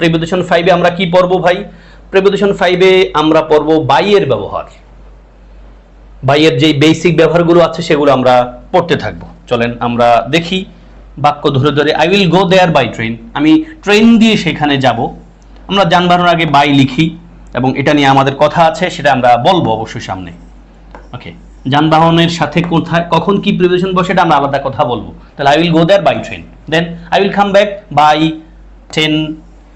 Preposition ফাইভে আমরা কি পড়ব ভাই? প্রিপোজিশন ফাইভে আমরা পড়ব বাইয়ের ব্যবহার। বাইয়ের যে বেসিক ব্যবহারগুলো আছে সেগুলো আমরা পড়তে থাকব। চলেন আমরা দেখি বাক্য ধরে ধরে I will go there by train আমি ট্রেন দিয়ে সেখানে যাব। আমরা যানবাহনের আগে বাই লিখি এবং এটা নিয়ে আমাদের কথা আছে, সেটা আমরা বলব অবশ্যই সামনে। ওকে যানবাহনের সাথে কোথায়, কখন কি প্রিপারেশন বসে, এটা আমরা আলাদা কথা বলব। তাহলে I will go there by train then I will come back by ten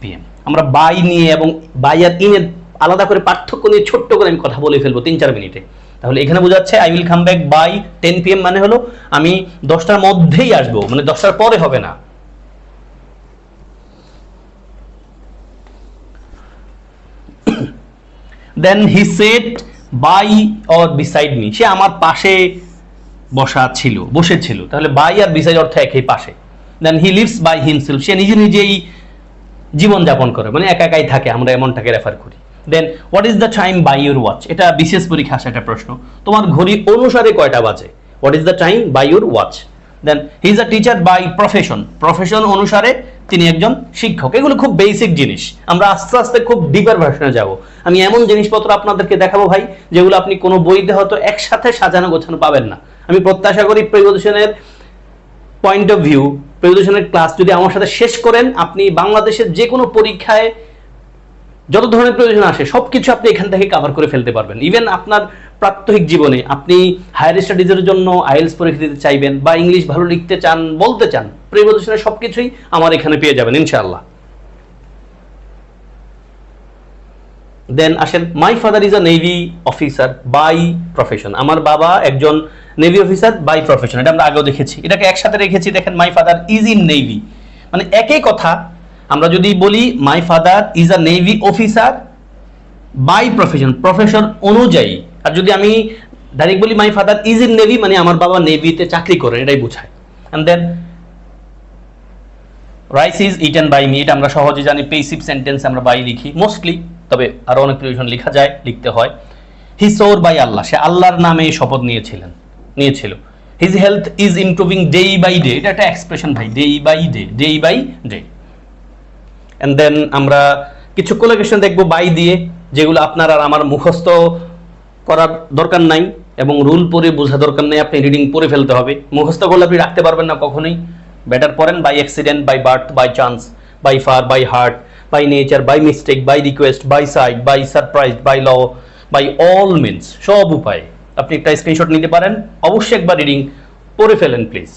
PM আমরা বাই নিয়ে এবং বাই আর ইনের আলাদা করে পার্থক্য নিয়ে ছোট্ট করে আমি কথা বলে ফেলব তিন চার মিনিটে। তাহলে এখানে বোঝাচ্ছে I will come back by ten PM মানে হলো আমি দশটার মধ্যেই আসব মানে দশটার পরে হবে না। Then he sat by or beside me সে আমার পাশে বসা ছিল বসেছিল তাহলে বাই আর বিসাইড অর্থ একই পাশে। Then he lives by himself সে নিজে নিজেই জীবন যাপন করে মানে একা একাই থাকে, আমরা এমনটাকে রেফার করি। Then what is the time by your watch এটা বিশেষ পরীক্ষা আসা একটা প্রশ্ন। তোমার ঘড়ি অনুসারে কয়টা বাজে? What is the time by your watch then he is a teacher by profession profession অনুসারে তিনি একজন শিক্ষক। এগুলো খুব বেসিক জিনিস। আমরা আস্তে আস্তে খুব ডিপার ভার্সনে যাব। আমি এমন জিনিসপত্র আপনাদেরকে দেখাবো ভাই, যেগুলো আপনি কোনো বইতে হয়তো একসাথে সাজানো গোছানো পাবেন না। আমি প্রত্যাশা করি প্রিপোজিশনের পয়েন্ট অফ ভিউ প্রিপোজিশনের ক্লাস যদি আমার সাথে শেষ করেন, আপনি বাংলাদেশের যে কোনো পরীক্ষায় যত ধরনের প্রয়োজন আসে সব কিছু আপনি এখান থেকে কভার করে ফেলতে পারবেন। ইভেন আপনার প্রাত্যহিক জীবনে আপনি হায়ার স্টাডিজের জন্য আইএলস পরীক্ষা দিতে চাইবেন বা ইংলিশ ভালো লিখতে চান, বলতে চান প্রিপারেশনের সব কিছুই আমার এখানে পেয়ে যাবেন, ইনশাআল্লাহ। দেন আসেন my father is a navy officer by profession আমার বাবা একজন নেভি অফিসার বাই প্রফেশন এটা আমরা আগেও দেখেছি। এটাকে একসাথে রেখেছি, দেখেন my father is in navy মানে একই কথা, আমরা যদি বলি my father is a navy officer by profession profession অনুযায়ী। আর যদি আমি ডাইরেক্ট বলি my father is in navy মানে আমার বাবা নেভিতে চাকরি করেন, এটাই বোঝায়। And then rice is eaten by me এটা আমরা সহজে জানি পেসিভ সেন্টেন্স আমরা বাই লিখি। মোস্টলি তবে আরও অনেক প্রিভিশন লেখা যায়, লিখতে হয়। হি সোর বাই আল্লাহ সে আল্লাহর নামে শপথ নিয়েছিলেন, নিয়েছিল। His health is improving day by day এটা একটা এক্সপ্রেশন ভাই day by day day by day and then আমরা কিছু কোলেকেশন দেখব বাই দিয়ে, যেগুলো আপনার আর আমার মুখস্থ করার দরকার নাই এবং রুল পড়ে বোঝা দরকার নেই, আপনি রিডিং পড়ে ফেলতে হবে। মুখস্থ করলে আপনি রাখতে পারবেন না কখনোই। বেটার পড়েন by accident by birth by chance by far by heart by nature by mistake by request by side by surprise by law by all means সব উপায়ে। আপনি একটা স্ক্রিনশট নিতে পারেন, অবশ্যই একবার রিডিং পড়ে ফেলেন প্লিজ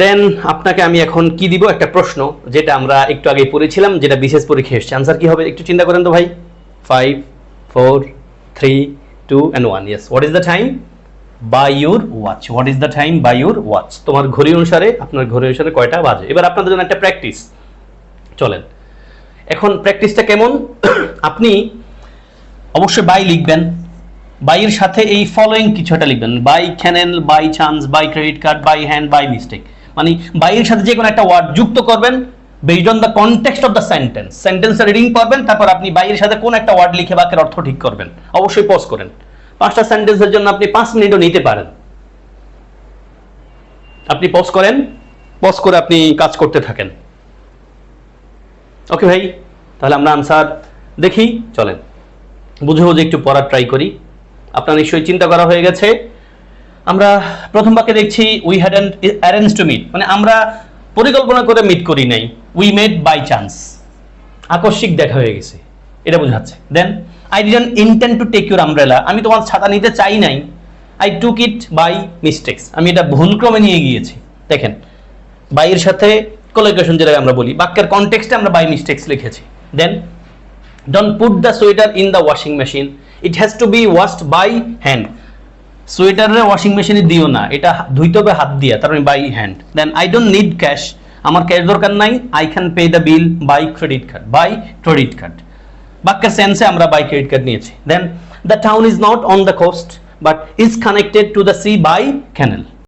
দেন আপনাকে আমি এখন কি দিব? একটা প্রশ্ন, যেটা আমরা একটু আগে পড়েছিলাম, যেটা বিশেষ পরীক্ষা এসছে। আনসার কি হবে? একটু চিন্তা করেন তো ভাই। Five four three two and one yes what is the time by your watch what is the time by your watch তোমার ঘড়ি অনুসারে, আপনার ঘড়ি অনুসারে কয়টা বাজে? এবার আপনাদের জন্য একটা প্র্যাকটিস চলেন। এখন প্র্যাকটিসটা কেমন? আপনি অবশ্যই বাই লিখবেন। বাইয়ের সাথে এই ফলোয়িং কিছু একটা লিখবেন। By channel by chance by credit card by hand by mistake মানে বাইয়ের সাথে যে কোনো একটা ওয়ার্ড যুক্ত করবেন based on the context of the sentence সেন্টেন্সের রিডিং করবেন, তারপর আপনি বাইয়ের সাথে কোন একটা ওয়ার্ড লিখে বাক্যের অর্থ ঠিক করবেন। অবশ্যই পজ করেন। পাঁচটা সেন্টেন্সের জন্য আপনি পাঁচ মিনিটও নিতে পারেন। আপনি পজ করেন। পজ করে আপনি কাজ করতে থাকেন। ওকে ভাই, তাহলে আমরা আনসার দেখি, চলেন। বুঝে বুঝে একটু পড়ার ট্রাই করি। আপনার নিশ্চয়ই চিন্তা করা হয়ে গেছে। আমরা প্রথম বাক্যে দেখছি we had arrange to meet মানে আমরা পরিকল্পনা করে মিট করি নাই। উই মেড বাই চান্স আকস্মিক দেখা হয়ে গেছে। এটা বোঝাচ্ছে। Then I didn't intend to take your umbrella আমি তোমার ছাতা নিতে চাই নাই। I took it by mistakes আমি এটা ভুলক্রমে নিয়ে গিয়েছি। দেখেন বাইয়ের সাথে কোলোকেশন যেটা আমরা বলি, বাক্যের কনটেক্সটে আমরা বাই মিস্টেক্স লিখেছি। Then don't put the sweater in the washing machine it has to be washed by hand সোয়েটারে ওয়াশিং মেশিনে দিও না, এটা ধুইতে হবে হাত দিয়ে, তার by hand then I don't need cash আমার ক্যাশ দরকার নাই I can pay the bill by credit card by credit card বাক্যের সেন্সে আমরা বাই ক্রেডিট কার্ড নিয়েছি। Then the town is not on the coast but is connected to the sea by canal